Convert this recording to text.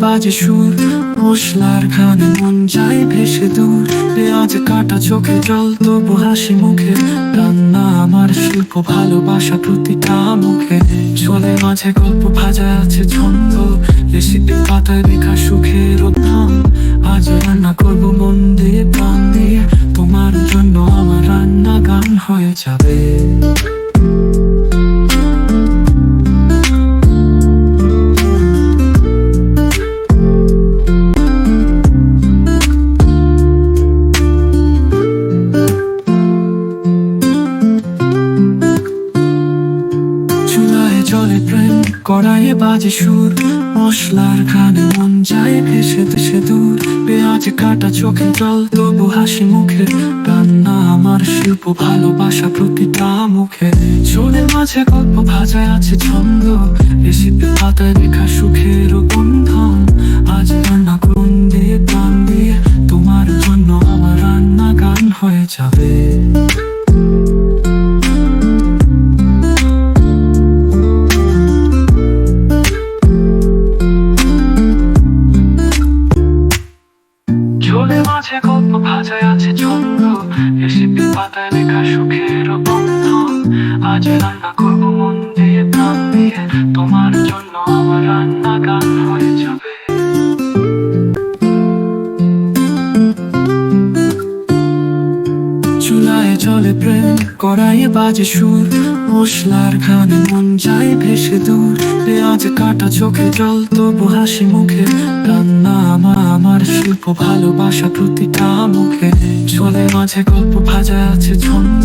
বাজে সুর। মশলার ঘানে মন যায় ভেসে দূর। পেঁয়াজ কাটা চোখে জল, তবু হাসি মুখে। রান্না আমার শিল্প, ভালোবাসা প্রতিটা মুখে। চলে মাঝে গল্প, ভাজা আছে ছন্দ। রেসিপি পাতায় লেখা সুখের নাম আজ রান্না করব মন দিয়ে, প্রাণ দিয়ে। তোমার জন্য আমার রান্না গান হয়ে যাবে। জলে প্রেম, কড়াইয়ে বাজে সুর। মশলার ঘানে মন যায় ভেসে দেশে দূর। পেঁয়াজ কাটা চোখে জল, তবু হাসি মুখে। রান্না আমার শিল্প, ভালোবাসা প্রতিটা মুখে। চুলের মাঝে গল্প ভাজায় আছে ছন্দ। রেসিপি পাতায় লেখা সুখের বন্ধন আজ রান্না করুন দিয়ে, প্রাণ দিয়ে। তোমার জন্য আমার রান্না গান হয়ে যাবে। ঝোলে মাঝে গল্প ভাজায় আছে ছন্দ। রেসিপি পাতায় লেখা সুখের বন্ধন আজ রান্না করব মন দিয়ে প্রাণ দিয়ে। তোমার জন্য আমার রান্না গান হয়ে যাবে। চুলায় জলে প্রেম, কড়াইয়ে বাজে সুর। মশলার ঘানে মন যায় ভেসে দূর। পেঁয়াজ কাটা চোখে জল, তবু হাসি মুখে। রান্না আমার আমার শিল্প ভালোবাসা প্রতিটা মুখে। চলে মাঝে গল্প ভাজা আছে ছন্দ।